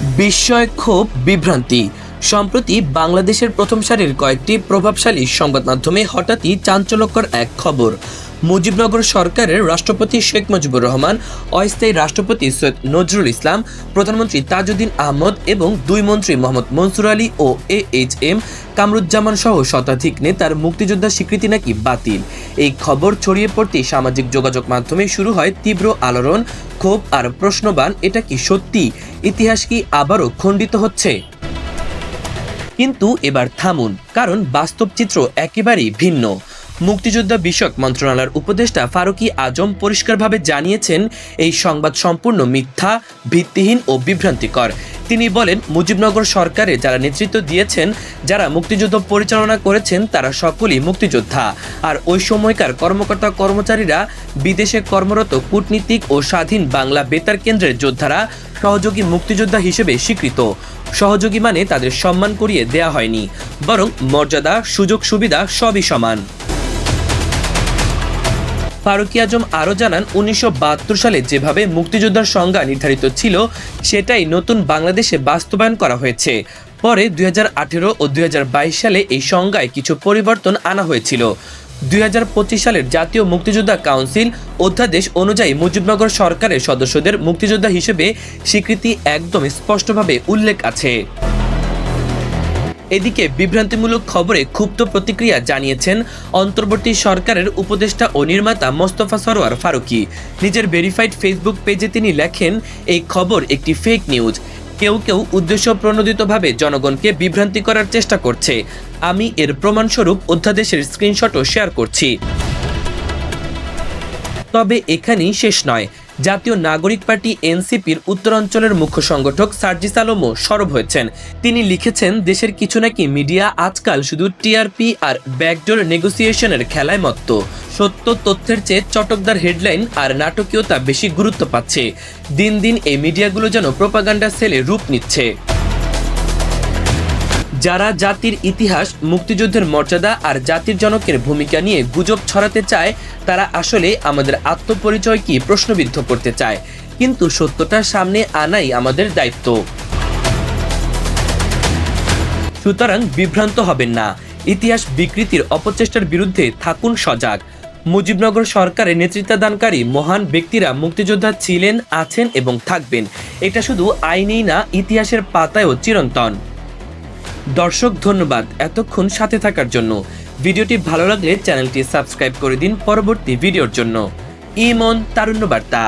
বিস্ময় ক্ষোভ বিভ্রান্তি। সম্প্রতি বাংলাদেশের প্রথম সারির কয়েকটি প্রভাবশালী সংবাদ মাধ্যমে হঠাৎই চাঞ্চল্যকর এক খবর। মুজিবনগর সরকারের রাষ্ট্রপতি শেখ মুজিবুর রহমান, অস্থায়ী রাষ্ট্রপতি সৈয়দ নজরুল ইসলাম, প্রধানমন্ত্রী তাজউদ্দিন আহমদ এবং দুই মন্ত্রী মোহাম্মদ মনসুর আলী ও এ এইচ এম কামরুজ্জামান সহ শতাধিক নেতার মুক্তিযোদ্ধা স্বীকৃতি নাকি বাতিল? এই খবর ছড়িয়ে পড়তেই সামাজিক যোগাযোগ মাধ্যমে শুরু হয় তীব্র আলোড়ন, ক্ষোভ আর প্রশ্নবান, এটা কি সত্যি? ইতিহাস কি আবারও খণ্ডিত হচ্ছে? কিন্তু এবার থামুন, কারণ বাস্তব চিত্র একেবারেই ভিন্ন। মুক্তিযোদ্ধা বিষয়ক মন্ত্রণালয়ের উপদেষ্টা ফারুকি আজম পরিষ্কারভাবে জানিয়েছেন, এই সংবাদ সম্পূর্ণ মিথ্যা, ভিত্তিহীন ও বিভ্রান্তিকর। তিনি বলেন, মুজিবনগর সরকারে যারা নেতৃত্ব দিয়েছেন, যারা মুক্তিযুদ্ধ পরিচালনা করেছেন, তারা সকলেই মুক্তিযোদ্ধা। আর ওই সময়কার কর্মকর্তা কর্মচারীরা বিদেশে কর্মরত কূটনীতিক ও স্বাধীন বাংলা বেতার কেন্দ্রের যোদ্ধারা সহযোগী মুক্তিযোদ্ধা হিসেবে স্বীকৃত। সহযোগী মানে তাদের সম্মান করিয়ে দেয়া হয়নি, বরং মর্যাদা সুযোগ সুবিধা সবই সমান। ফারুকি আজম আরও জানান, উনিশশো বাহাত্তর সালে যেভাবে মুক্তিযোদ্ধার সংজ্ঞা নির্ধারিত ছিল, সেটাই নতুন বাংলাদেশে বাস্তবায়ন করা হয়েছে। পরে দুই হাজার আঠেরো ও দুই হাজার বাইশ সালে এই সংজ্ঞায় কিছু পরিবর্তন আনা হয়েছিল। দুই হাজার পঁচিশ সালের জাতীয় মুক্তিযোদ্ধা কাউন্সিল অধ্যাদেশ অনুযায়ী মুজিবনগর সরকারের সদস্যদের মুক্তিযোদ্ধা হিসেবে স্বীকৃতি একদম স্পষ্টভাবে উল্লেখ আছে। এদিকে বিভ্রান্তিমূলক খবরে ক্ষুব্ধ প্রতিক্রিয়া জানিয়েছেন অন্তর্বর্তী সরকারের উপদেষ্টা ও নির্মাতা মোস্তফা সরোয়ার ফারুকি। নিজের ভেরিফাইড ফেসবুক পেজে তিনি লেখেন, এই খবর একটি ফেক নিউজ কেউ কেউ উদ্দেশ্য প্রণোদিতভাবে জনগণকে বিভ্রান্তি করার চেষ্টা করছে। আমি এর প্রমাণস্বরূপ অধ্যাদেশের স্ক্রিনশটও শেয়ার করছি। তবে এখানেই শেষ নয়। জাতীয় নাগরিক পার্টি এনসিপির উত্তরাঞ্চলের মুখ্য সংগঠক সার্জিস আলমও সরব হয়েছেন। তিনি লিখেছেন, দেশের কিছু নাকি মিডিয়া আজকাল শুধু টিআরপি আর ব্যাকডোর নেগোসিয়েশনের খেলায় মত্ত। সত্য তথ্যের চেয়ে চটকদার হেডলাইন আর নাটকীয়তা বেশি গুরুত্ব পাচ্ছে। দিন দিন এই মিডিয়াগুলো যেন প্রোপাগান্ডা সেলে রূপ নিচ্ছে। যারা জাতির ইতিহাস, মুক্তিযুদ্ধের মর্যাদা আর জাতির জনকের ভূমিকা নিয়ে গুজব ছড়াতে চায়, তারা আসলে আমাদের আত্মপরিচয় কি প্রশ্নবিদ্ধ করতে চায়। কিন্তু সত্যটা সামনে আনাই আমাদের দায়িত্ব। সুতরাং বিভ্রান্ত হবেন না। ইতিহাস বিকৃতির অপচেষ্টার বিরুদ্ধে থাকুন সজাগ। মুজিবনগর সরকারের নেতৃত্বাদানকারী মহান ব্যক্তিরা মুক্তিযোদ্ধা ছিলেন, আছেন এবং থাকবেন। এটা শুধু আইনেই না, ইতিহাসের পাতায়ও চিরন্তন। দর্শক, ধন্যবাদ এতক্ষণ সাথে থাকার জন্য। ভিডিওটি ভালো লাগলে চ্যানেলটি সাবস্ক্রাইব করে দিন পরবর্তী ভিডিওর জন্য। ইমন তারুণ্য বার্তা